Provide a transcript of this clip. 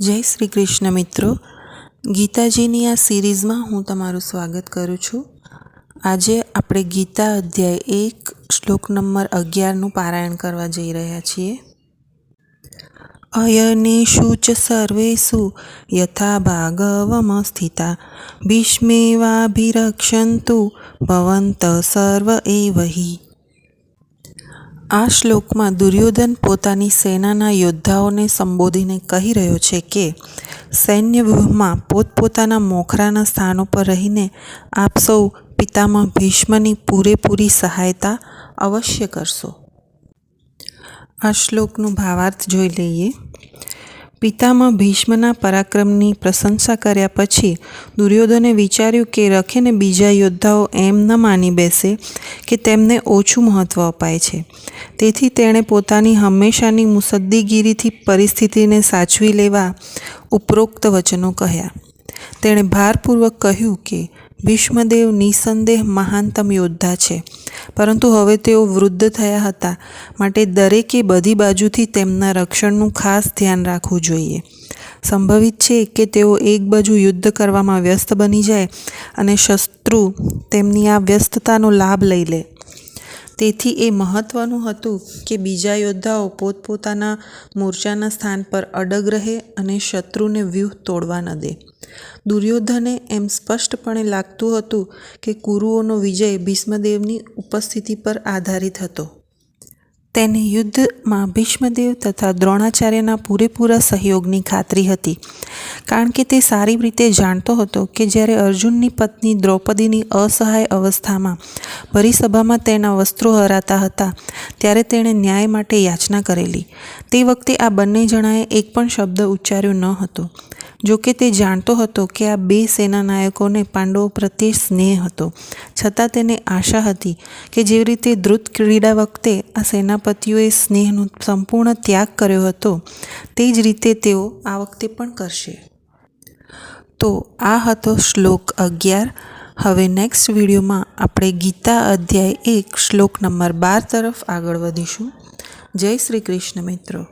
જય શ્રી કૃષ્ણ મિત્રો. ગીતાજીની આ સિરીઝમાં હું તમારું સ્વાગત કરું છું. આજે આપણે ગીતા અધ્યાય એક, શ્લોક નંબર અગિયારનું પારાયણ કરવા જઈ રહ્યા છીએ. અયનેષુ ચ સર્વેષુ યથા ભાગવમ સ્થિતા. ભીષ્મેવાભિરક્ષંતુ ભવંત સર્વ એ હિ આ શ્લોકમાં દુર્યોધન પોતાની સેનાના યોદ્ધાઓને સંબોધીને કહી રહ્યો છે કે સૈન્યવ્યૂહમાં પોતપોતાના મોખરાના સ્થાનો પર રહીને આપ સૌ પિતામાં ભીષ્મની પૂરેપૂરી સહાયતા અવશ્ય કરશો. આ શ્લોકનો ભાવાર્થ જોઈ લઈએ. પિતામહ ભીષ્મના પરાક્રમની પ્રશંસા કર્યા પછી દુર્યોધને વિચાર્યું કે રખેને બીજા યોદ્ધાઓ એમ ન માની બેસે કે તેમને ઓછું મહત્ત્વ અપાય છે. તેથી તેણે પોતાની હંમેશાની મુસદ્દીગીરીથી પરિસ્થિતિને સાચવી લેવા ઉપરોક્ત વચનો કહ્યા. તેણે ભારપૂર્વક કહ્યું કે ભીષ્મદેવ નિસંદેહ મહાનતમ યોદ્ધા છે. પરંતુ હવે તેઓ વૃદ્ધ થયા હતા. માટે દરેકે બધી બાજુથી તેમના રક્ષણનું ખાસ ધ્યાન રાખવું જોઈએ. સંભવિત છે કે તેઓ એક બાજુ યુદ્ધ કરવામાં વ્યસ્ત બની જાય અને શત્રુ તેમની આ વ્યસ્તતાનો લાભ લઈ લે. તેથી એ મહત્ત્વનું હતું કે બીજા યોદ્ધાઓ પોતપોતાના મોરચાના સ્થાન પર અડગ રહે અને શત્રુને વ્યૂહ તોડવા ન દે. દુર્યોધને એમ સ્પષ્ટપણે લાગતું હતું કે કુરુઓનો વિજય ભીષ્મદેવની ઉપસ્થિતિ પર આધારિત હતો. તેને યુદ્ધમાં ભીષ્મદેવ તથા દ્રોણાચાર્યના પૂરેપૂરા સહયોગની ખાતરી હતી. કારણ કે તે સારી રીતે જાણતો હતો કે જ્યારે અર્જુનની પત્ની દ્રૌપદીની અસહાય અવસ્થામાં ભરીસભામાં તેના વસ્ત્રો હરાતા હતા, ત્યારે તેણે ન્યાય માટે યાચના કરેલી. તે વખતે આ બંને જણાએ એક પણ શબ્દ ઉચ્ચાર્યો ન હતો, જોકે તે જાણતો હતો કે આ બે સેનાનાયકોને પાંડવો પ્રત્યે સ્નેહ હતો. છતાં તેને આશા હતી કે જેવી રીતે દ્રુત ક્રીડા વખતે આ સેનાપતિઓએ સ્નેહનો સંપૂર્ણ ત્યાગ કર્યો હતો, તે જ રીતે તેઓ આ વખતે પણ કરશે. તો આ હતો શ્લોક અગિયાર. હવે નેક્સ્ટ વિડીયોમાં આપણે ગીતા અધ્યાય એક, શ્લોક નંબર બાર તરફ આગળ વધીશું. જય શ્રી કૃષ્ણ મિત્રો.